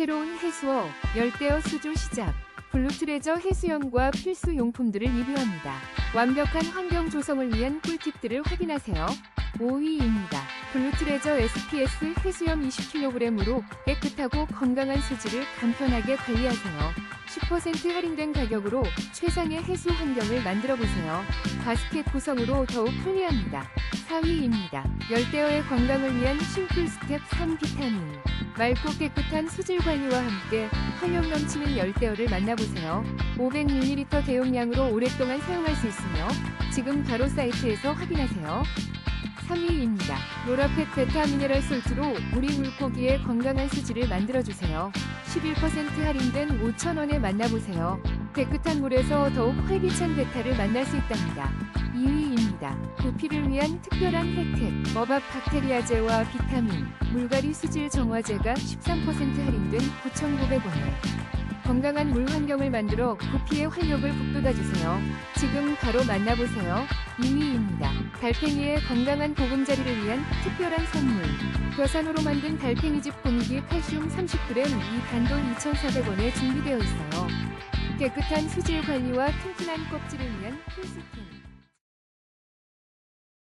새로운 해수어 열대어 수조 시작. 블루트레저 해수용과 필수 용품들을 리뷰합니다. 완벽한 환경 조성을 위한 꿀팁들을 확인하세요. 5위입니다. 블루트레저 SPS 해수염 20kg으로 깨끗하고 건강한 수질을 간편하게 관리하세요. 10% 할인된 가격으로 최상의 해수 환경을 만들어 보세요. 바스켓 구성으로 더욱 편리합니다. 4위입니다. 열대어의 건강을 위한 심플 스텝 3 비타민. 맑고 깨끗한 수질 관리와 함께 활력 넘치는 열대어를 만나보세요. 500ml 대용량으로 오랫동안 사용할 수 있으며 지금 바로 사이트에서 확인하세요. 3위입니다. 로라펫 베타 미네랄 솔트로 우리 물고기의 건강한 수질을 만들어주세요. 11% 할인된 5,000원에 만나보세요. 깨끗한 물에서 더욱 활기찬 베타를 만날 수 있답니다. 2위 입니다. 구피를 위한 특별한 혜택. 머밥 박테리아제와 비타민, 물갈이 수질 정화제가 13% 할인된 9,900원에 건강한 물 환경을 만들어 구피의 활력을 북돋아주세요. 지금 바로 만나보세요. 2위입니다. 달팽이의 건강한 보금자리를 위한 특별한 선물. 겨산으로 만든 달팽이즙 공기 칼슘 30g 2단돈 2,400원에 준비되어 있어요. 깨끗한 수질 관리와 튼튼한 껍질을 위한 필수템.